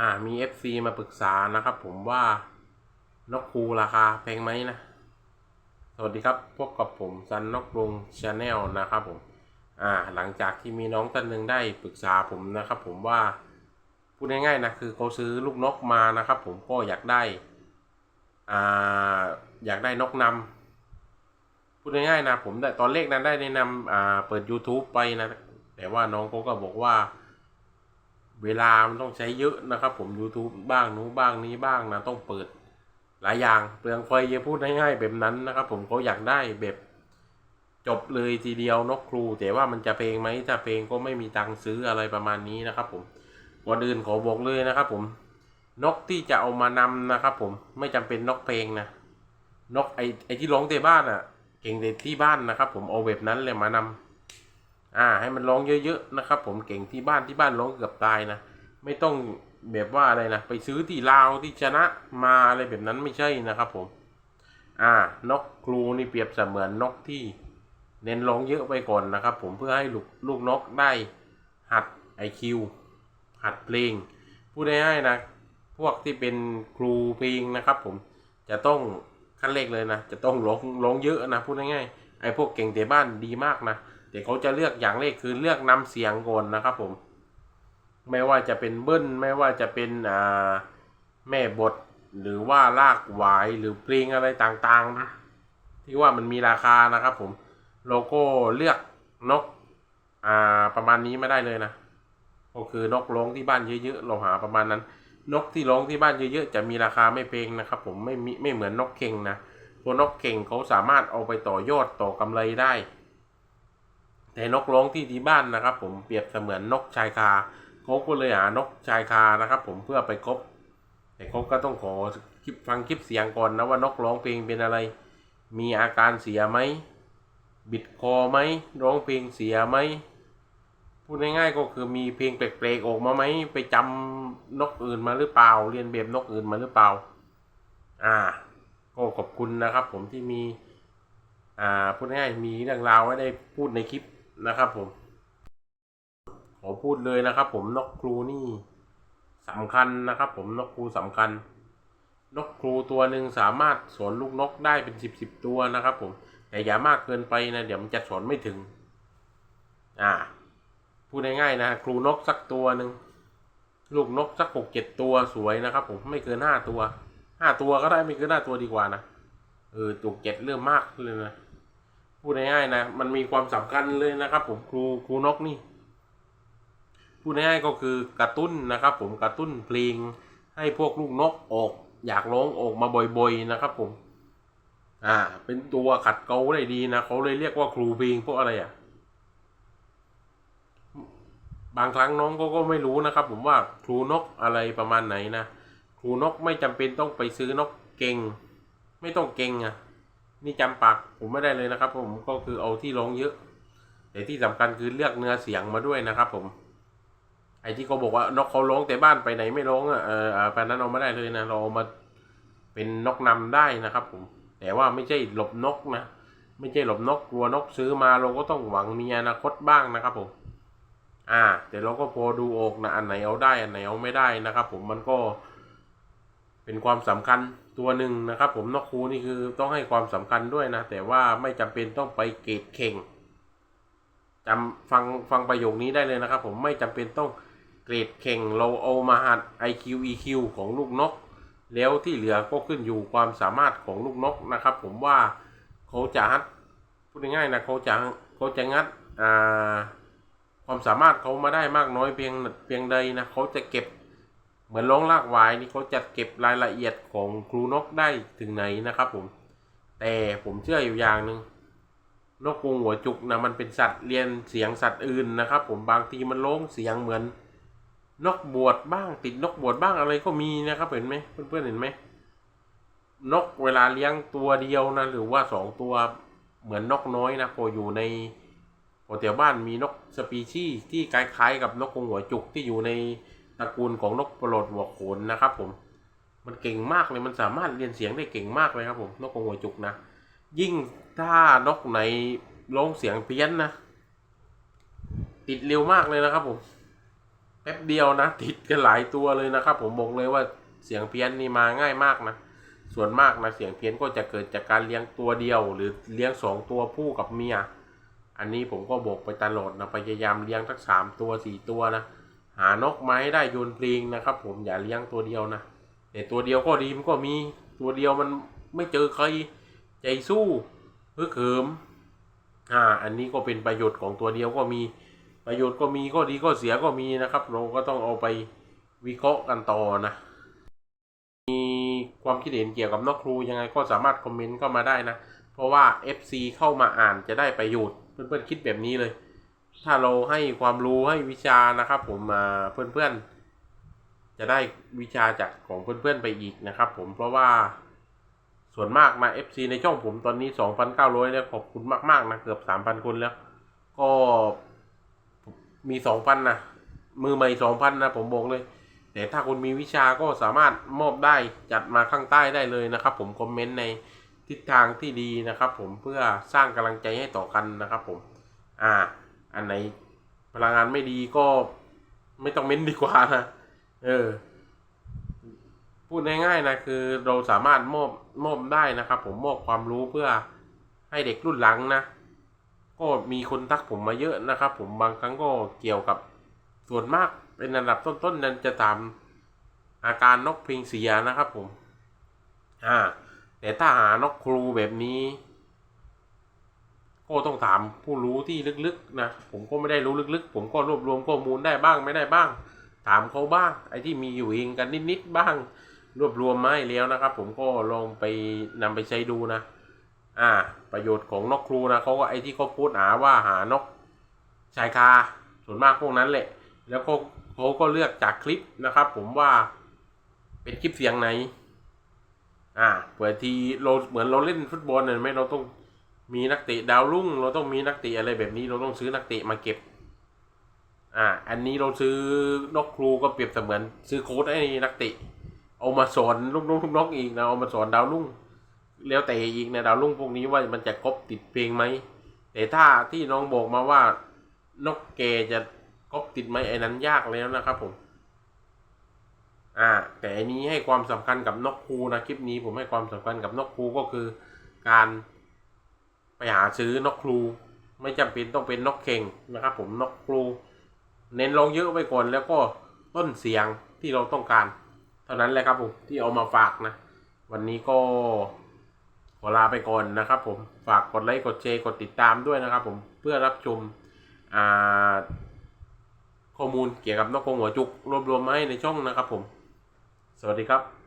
อ่ามี FC มาปรึกษานะครับ ผมว่านกครูราคาแพงไหมนะ สวัสดีครับพบกับผมซันนกรุงชาแนลนะครับผมอ่าหลังจากที่มีน้องท่านหนึ่งได้ปรึกษาผมนะครับ ผมว่าพูดง่ายๆนะคือเขาซื้อลูกนกมานะครับ ผมก็อยากได้อ่าอยากได้นกนำพูดง่ายๆนะผมได้ตอนเลขนั้นได้แนะนำอ่าเปิด YouTube ไปนะ แต่ว่าน้องเขาก็บอกว่า เวลามันต้องใช้เยอะนะครับผม YouTube บ้างนู้นบ้างนี้บ้างนะต้องเปิด หลายอย่างเปลืองไฟจะพูดง่ายๆแบบนั้นนะครับ ผมเขาอยากได้แบบจบเลยทีเดียวนกครู แต่ว่ามันจะเพลงไหมถ้าเพลงก็ไม่มีตังค์ซื้ออะไรประมาณนี้นะครับ ผมก่อนอื่นขอบอกเลยนะครับ ผม นกที่จะเอามานำนะครับ ผมไม่จำเป็นนกเพลงนะนกไอไอที่ร้องเตบ้านอะ เก่งเด็ดที่บ้านนะครับ ผมเอาแบบนั้นเลยมานำ อ่า ให้มันร้องเยอะๆนะครับ ผมเก่งที่บ้านที่บ้านร้องเกือบตายนะ ไม่ต้องแบบว่าอะไรนะ ไปซื้อที่ลาวที่ชนะมาอะไรแบบนั้นไม่ใช่นะครับ ผม อ่านกครูนี่เปรียบเสมือนนกที่เน้นร้องเยอะไปก่อนนะครับ ผมเพื่อให้ลูกลูกนกได้หัดไอคิวหัดเพลงพูดง่ายๆนะ พวกที่เป็นครูเพลงนะครับ ผมจะต้องขั้นเลขเลยนะ จะต้องร้องร้องเยอะนะพูดง่ายๆไอพวกเก่งแต่บ้านดีมากนะ แต่เขาจะเลือกอย่างเลขคือเลือกนำเสียงก่อนนะครับผม ไม่ว่าจะเป็นเบิ้ลไม่ว่าจะเป็นอ่าแม่บทหรือว่าลากหวายหรือเพลงอะไรต่างๆนะที่ว่ามันมีราคานะครับผมโลโก้เลือกนกอ่าประมาณนี้ไม่ได้เลยนะก็คือนกร้องที่บ้านเยอะๆเราหาประมาณนั้น นกที่ร้องที่บ้านเยอะๆจะมีราคาไม่เพงนะครับ ผมไม่มีไม่เหมือนนกเข่งนะพวนกเข่งเขาสามารถเอาไปต่อยอดต่อกำไรได้ แต่นกร้องที่ที่บ้านนะครับ ผมเปรียบเสมือนนกชายคาเขาก็เลยหานกชายคานะครับ ผมเพื่อไปคบแต่เขาก็ต้องขอคลิปฟังคลิปเสียงก่อนนะว่านกร้องเพลงเป็นอะไร มีอาการเสียไหมบิดคอไหมร้องเพลงเสียไหมพูดง่ายๆก็คือมีเพลงแปลกๆออกมาไหมไปจำนกอื่นมาหรือเปล่า เรียนแบบนกอื่นมาหรือเปล่า อ่าก็ขอบคุณนะครับ ผมที่มี อ่าพูดง่ายๆมีเรื่องราวไว้ได้พูดในคลิป นะครับผมขอพูดเลยนะครับ ผมนกครูนี่สำคัญนะครับ ผมนกครูสำคัญ นกครูตัวหนึ่งสามารถสอนลูกนกได้เป็นสิบสิบตัวนะครับ ผมแต่อย่ามากเกินไปนะเดี๋ยวมันจะสอนไม่ถึง อ่า พูดง่ายๆนะครูนกสักตัวหนึ่งลูกนกสักหกเจ็ดตัวสวยนะครับ ผมไม่เกินห้าตัวห้าตัวก็ได้ไม่เกินห้าตัวดีกว่านะเออตัวเจ็ดเริ่มมากเลยนะ พูดง่ายๆนะ มันมีความสำคัญเลยนะครับ ผมครูครูนกนี่ พูดง่ายๆก็คือกระตุ้นนะครับ ผมกระตุ้นเพลงให้พวกลูกนกออก อยากร้องออกมาบ่อยๆนะครับ ผม อ่า เป็นตัวขัดเกลาได้ดีนะเขาเลยเรียกว่าครูเพลงพวกอะไรอะบางครั้งน้องก็ก็ไม่รู้นะครับ ผมว่าครูนกอะไรประมาณไหนนะครูนกไม่จำเป็นต้องไปซื้อนกเก่ง ไม่ต้องเก่งอะ นี่จำปากผมไม่ได้เลยนะครับ ผมก็คือเอาที่ร้องเยอะ แต่ที่สำคัญคือเลือกเนื้อเสียงมาด้วยนะครับ ผม ไอ้ที่เขาบอกว่านกเขาร้องแต่บ้านไปไหนไม่ร้องอะเออเออไปนั้นเอาไม่ได้เลยนะเราเอามาเป็นนกนำได้นะครับ ผม แต่ว่าไม่ใช่หลบนกนะไม่ใช่หลบนกกลัวนกซื้อมาเราก็ต้องหวังมีอนาคตบ้างนะครับ ผม อ่า แต่เราก็พอดูออกนะอันไหนเอาได้อันไหนเอาไม่ได้นะครับ ผมมันก็เป็นความสำคัญ ตัวหนึ่งนะครับผมนกครูนี่คือต้องให้ความสำคัญด้วยนะ แต่ว่าไม่จำเป็นต้องไปเกรดเข่งจำฟังฟังประโยคนี้ได้เลยนะครับ ผมไม่จำเป็นต้องเกรดเข่งเราเอามาหัด IQ EQ ของลูกนก แล้วที่เหลือก็ขึ้นอยู่ความสามารถของลูกนกนะครับ ผมว่าเขาจะฮัดพูดง่ายๆนะเขาจะเขาจะงัดอ่าความสามารถเขามาได้มากน้อยเพียงเพียงใดนะเขาจะเก็บ เหมือนร้องลากวายนี่เขาจะเก็บรายละเอียดของครูนกได้ถึงไหนนะครับผม แต่ผมเชื่ออยู่อย่างหนึ่งนกกรงหัวจุกนะมันเป็นสัตว์เรียนเสียงสัตว์อื่นนะครับ ผมบางทีมันร้องเสียงเหมือน นกบวชบ้างติดนกบวชบ้างอะไรก็มีนะครับเห็นไหมเพื่อนๆเห็นไหมนกเวลาเลี้ยงตัวเดียวนะหรือว่าสองตัวเหมือนนกน้อยนะพออยู่ในพอแถวบ้านมีนกสปีชีส์ที่คล้ายๆกับนกกรงหัวจุกที่อยู่ใน ตระกูลของนกโปรดหัวโขนนะครับผมมันเก่งมากเลยมันสามารถเรียนเสียงได้เก่งมากเลยครับผมนกกรงหัวจุกนะ ยิ่งถ้านกไหนร้องเสียงเพี้ยนนะ ติดเร็วมากเลยนะครับผมแป๊บเดียวนะ ติดกันหลายตัวเลยนะครับ ผมบอกเลยว่าเสียงเพี้ยนนี่มาง่ายมากนะ ส่วนมากนะเสียงเพี้ยนก็จะเกิดจากการเลี้ยงตัวเดียว หรือเลี้ยงสองตัวผู้กับเมีย อันนี้ผมก็บอกไปตลอดนะพยายามเลี้ยงทั้งสามตัวสี่ตัวนะ หานกมาให้ได้โยนปลิงนะครับ ผมอย่าเลี้ยงตัวเดียวนะแต่ตัวเดียวก็ดีมันก็มีตัวเดียวมันไม่เจอใครใจสู้ฮึกเหิมอ่าอันนี้ก็เป็นประโยชน์ของตัวเดียวก็มีประโยชน์ก็มีก็ดีก็เสียก็มีนะครับ เราก็ต้องเอาไปวิเคราะห์กันต่อนะ มีความคิดเห็นเกี่ยวกับนกครูยังไงก็สามารถคอมเมนต์เข้ามาได้นะ เพราะว่า FC เข้ามาอ่านจะได้ประโยชน์เพื่อนๆคิดแบบนี้เลย ถ้าเราให้ความรู้ให้วิชานะครับ ผมมาเพื่อนๆ จะได้วิชาจากของเพื่อนๆไปอีกนะครับ ผมเพราะว่าส่วนมากนะ FC ในช่องผมตอนนี้ 2,900 แล้วขอบคุณมากๆนะเกือบ 3,000 คนแล้ว ก็มี 2,000 นะ มือใหม่ 2,000 นะ ผมบอกเลย แต่ถ้าคุณมีวิชาก็สามารถมอบได้จัดมาข้างใต้ได้เลยนะครับ ผมคอมเมนต์ในทิศทางที่ดีนะครับ ผมเพื่อสร้างกำลังใจให้ต่อกันนะครับ ผม อ่า อันไหนพลังงานไม่ดีก็ไม่ต้องเม้นดีกว่านะเออ พูดง่ายๆนะคือเราสามารถมอบมอบได้นะครับ ผมมอบความรู้เพื่อให้เด็กรุ่นหลังนะก็มีคนทักผมมาเยอะนะครับ ผมบางครั้งก็เกี่ยวกับส่วนมากเป็นอันดับต้นๆนั้นจะตามอาการนกเพลงเสียนะครับผม อ่า แต่ถ้าหานกครูแบบนี้ ก็ต้องถามผู้รู้ที่ลึกๆนะผมก็ไม่ได้รู้ลึกๆ ผมก็รวบรวมข้อมูลได้บ้างไม่ได้บ้าง ถามเขาบ้าง ไอ้ที่มีอยู่เองกันนิดๆบ้าง รวบรวมมาให้แล้วนะครับ ผมก็ลองไปนำไปใช้ดูนะ อ่า ประโยชน์ของนกครูนะเขาก็ไอ้ที่เขาพูดหาว่าหานกชายคาส่วนมากพวกนั้นแหละ แล้วก็เขาก็เลือกจากคลิปนะครับ ผมว่าเป็นคลิปเสียงไหน อ่าเปิดทีเราเหมือนเราเล่นฟุตบอลเนี่ยไหมเราต้อง มีนักเตะดาวรุ่ง เราต้องมีนักเตะอะไรแบบนี้เราต้องซื้อนักเตะมาเก็บ อ่า อันนี้เราซื้อนกครูก็เปรียบเสมือนซื้อโค้ดให้นักเตะ เอามาสอนลูกน้องลูกน้องอีกนะเอามาสอนดาวรุ่ง แล้วแต่อีกนะดาวรุ่งพวกนี้ว่ามันจะครบติดเพลงไหมแต่ถ้าที่น้องบอกมาว่านกเกจะครบติดไหมไอ้นั้นยากแล้วนะครับผมอ่าแต่อันนี้ให้ความสำคัญกับนกครูนะคลิปนี้ผมให้ความสำคัญกับนกครูก็คือการ ไปหาซื้อนกครู ไม่จำเป็นต้องเป็นนกเข่งนะครับ ผมนกครู เน้นลงเยอะไว้ก่อนแล้วก็ต้นเสียงที่เราต้องการ เท่านั้นแหละครับผมที่เอามาฝากนะ วันนี้ก็ขอลาไปก่อนนะครับผมฝากกดไลค์กดแชร์กดติดตามด้วยนะครับ ผมเพื่อรับชมข้อมูลเกี่ยวกับนกกงหัวจุกรวบรวมมาให้ในช่องนะครับผม สวัสดีครับ